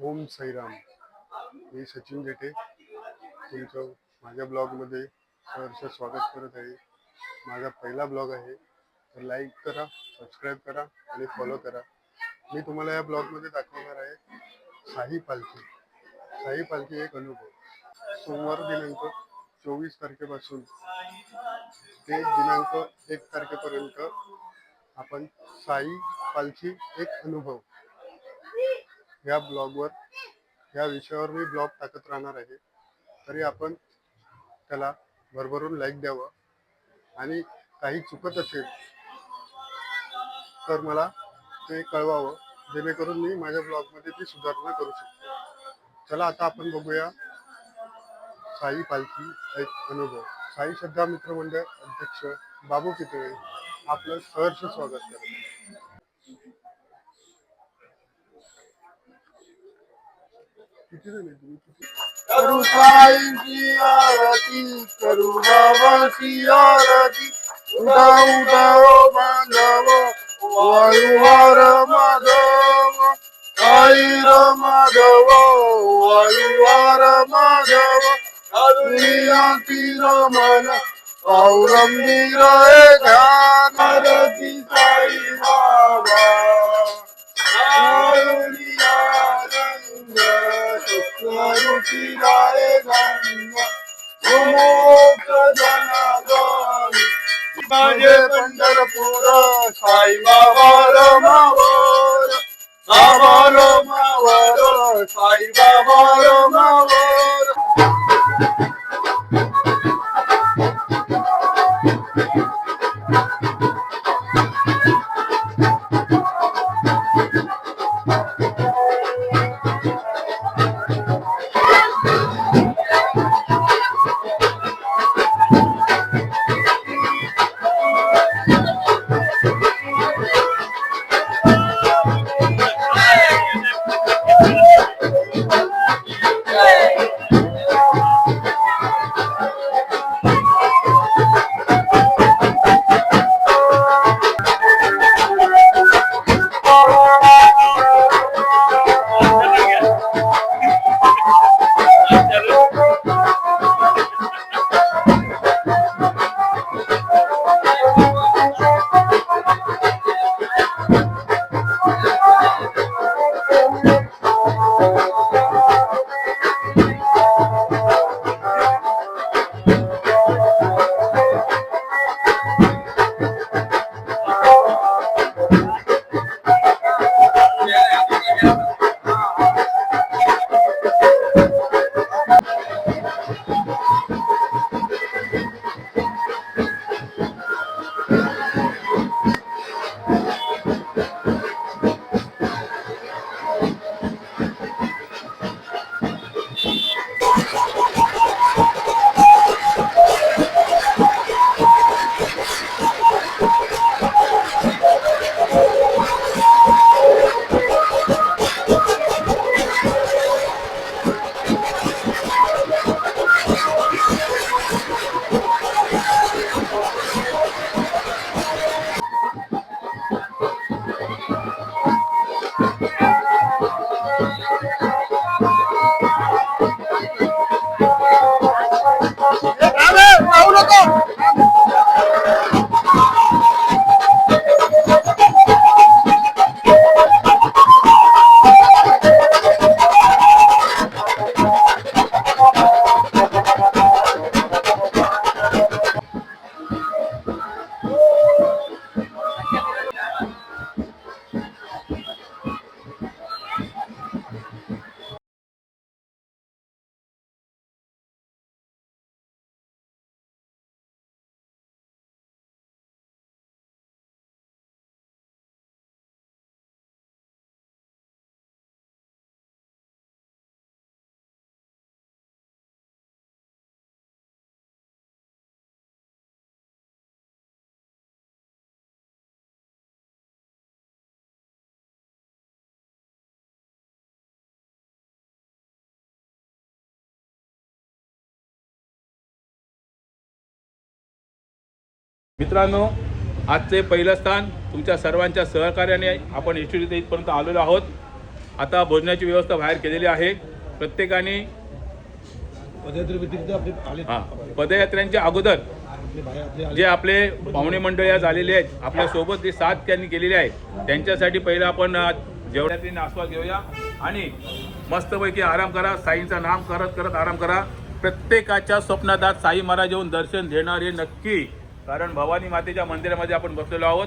ओम साईराम. मी सचिन जेठे. तुमचं माझ्या ब्लॉगमध्ये सहर्ष स्वागत करत आहे. माझा पहिला ब्लॉग आहे. तर लाईक करा सबस्क्राईब करा आणि फॉलो करा. मी तुम्हाला या ब्लॉगमध्ये दाखवणार आहे साई पालखी. साई पालखी एक अनुभव. सोमवार दिनांक चोवीस तारखेपासून ते दिनांक एक तारखेपर्यंत आपण साई पालखी एक अनुभव. या ब्लॉगवर या विषयावर मी ब्लॉग टाकत राहणार आहे. तरी आपण त्याला भरभरून लाईक द्यावं. आणि काही चुकत असेल तर मला ते कळवावं. जेणेकरून मी माझ्या ब्लॉगमध्ये ती सुधारणा करू शकतो. चला आता आपण बघूया साई पालखी एक अनुभव. साई श्रद्धा मित्रमंडळ अध्यक्ष बाबू पितळे आपलं सहर्ष स्वागत करतो. किती जण आहे तुम्ही किती करू साईंची आरती करू बाबाची आरती उडा उडा ओ माधव वायुवार माधव साईर माधव वायुवार माधव दुनियातील मन पौरंबीर हे ध्यान आरती साई बाबा माझे पंढरपूर साई बाबा रमावर बाबा रमावर साई बाबा रमावर मित्रांनो आजचे पहिलं स्थान तुमच्या सर्वांच्या सहकार्याने आपण इन्स्टिट्यूट इथपर्यंत आलेलो आहोत. आता भोजनाची व्यवस्था बाहेर केलेली आहे. प्रत्येकाने हा पदयात्र्यांच्या अगोदर जे आपले पाहुणे मंडळी आज आलेले आहेत आपल्यासोबत जे साथ त्यांनी केलेली आहे त्यांच्यासाठी पहिलं आपण अ, जेवढ्यातील आस्वाद घेऊया. आणि मस्तपैकी आराम करा साईंचं नाम करत करत आराम करा. प्रत्येकाच्या स्वप्नात आज साई महाराज येऊन दर्शन देणार हे नक्की. कारण भवानी मातेच्या मंदिरामध्ये आपण बसलेलो आहोत.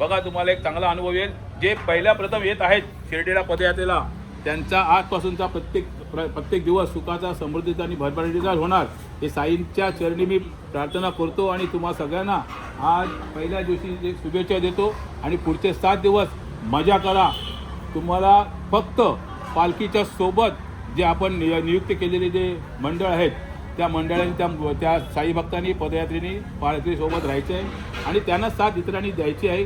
बघा तुम्हाला एक चांगला अनुभव येईल. जे पहिल्या प्रथम येत आहेत शिर्डीला पदयात्रेला त्यांचा आजपासूनचा प्रत्येक प्र प्रत्येक दिवस सुखाचा समृद्धीचा आणि भरभराटीचा होणार. हे साईंच्या चरणी मी प्रार्थना करतो आणि तुम्हा सगळ्यांना आज पहिल्या दिवशी जे शुभेच्छा देतो. आणि पुढचे सात दिवस मजा करा. तुम्हाला फक्त पालखीच्या सोबत जे आपण नि- नियुक्त केलेले जे मंडळ आहेत त्या मंडळांनी त्या त्या साई भक्तांनी पदयात्रेनी पालखीसोबत राहायचे आहे आणि त्यांना साथ इतरांनी द्यायची आहे.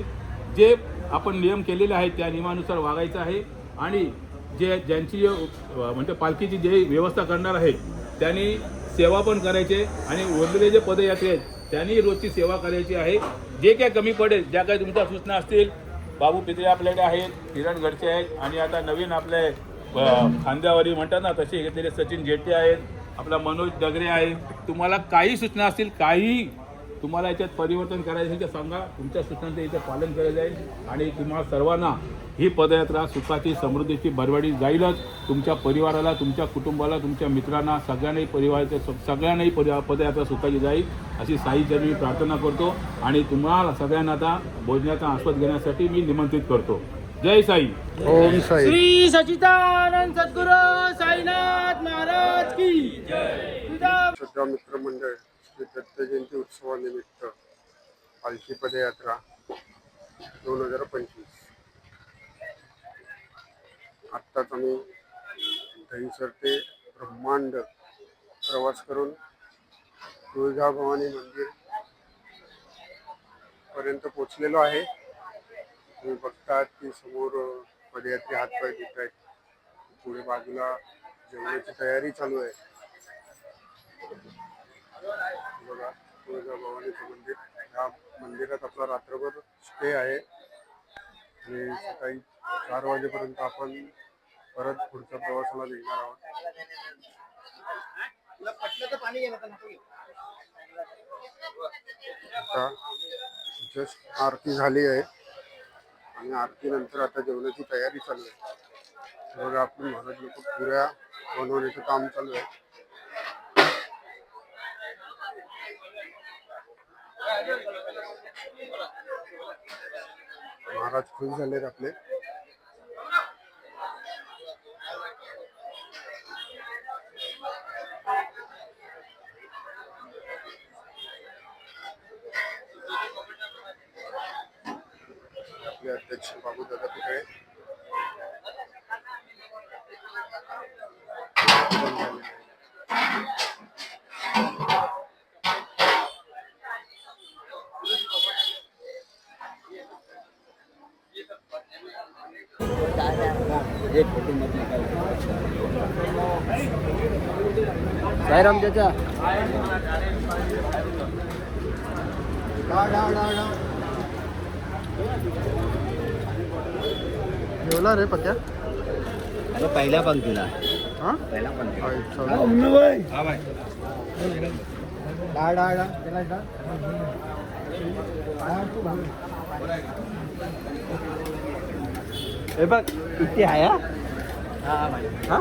जे आपण नियम केलेले आहेत त्या नियमानुसार वागायचं आहे. आणि जे ज्यांची म्हणजे पालखीची जे व्यवस्था करणार आहे त्यांनी सेवा पण करायचे. आणि उरलेले जे पदयात्रे आहेत त्यांनी रोजची सेवा करायची आहे. जे काय कमी पडेल ज्या काही तुमच्या सूचना असतील बाबू पित्रे आपल्याकडे आहेत किरण गडचे आहेत. आणि आता नवीन आपले खांद्यावरी म्हणतात ना तसे घेतलेले सचिन जेट्टे आहेत. आपला मनोज डगरे आहे. तुम्हाला काही सूचना असतील काही तुम्हाला याच्यात परिवर्तन करायचं असेल तर सांगा. तुमच्या सूचनांचं याचं पालन केलं जाईल. आणि तुम्हाला सर्वांना ही पदयात्रा सुखाची समृद्धीची भरभडी जाईलच. तुमच्या परिवाराला तुमच्या कुटुंबाला तुमच्या मित्रांना सगळ्यांनाही परिवाराच्या सगळ्यांनाही पद पदयात्रा सुखाची जाईल अशी साईचरणी मी प्रार्थना करतो. आणि तुम्हाला सगळ्यांना आता भोजनाचा आस्वाद घेण्यासाठी मी निमंत्रित करतो. जय साई. ओम साई. श्री सचिदानंद सद्गुरु साईनाथ. श्रद्धा मित्रमंडळ श्री दत्त जयंती उत्सवानिमित्त पालखी पदयात्रा दोन हजार पंचवीस. आत्ताच आम्ही दहीसर ते ब्रह्मांड प्रवास करून तुळजाभवानी मंदिर पर्यंत पोचलेलो आहे. तुम्ही बघतात की समोर पदयात्री हातपाय देत आहेत पुढे बाजूला जेवणाची तयारी चालू आहे. बघा तुळजाभवानीचं मंदिर या मंदिरात आपला रात्रभर स्टे आहे. आणि सकाळी चार वाजेपर्यंत आपण परत पुढच्या प्रवासाला निघणार आहोत. आता जस्ट आरती झाली आहे. आणि आरतीनंतर आता जेवणाची तयारी चालू आहे. बघा आपण महाराज लोक पुऱ्या बनवण्याचं काम चालू आहे. महाराज खुश झालेत आपले. आपले अध्यक्ष बाबू दादा पितळे साईराम त्याचा जेवला रे पत्या अरे पहिल्या पंक्तीला हा पहिल्या पंक्तीला हाय, चालेल. डाळ डाळ डाळ त्याला डाळ. हे बघ किती आहे हा? हा किती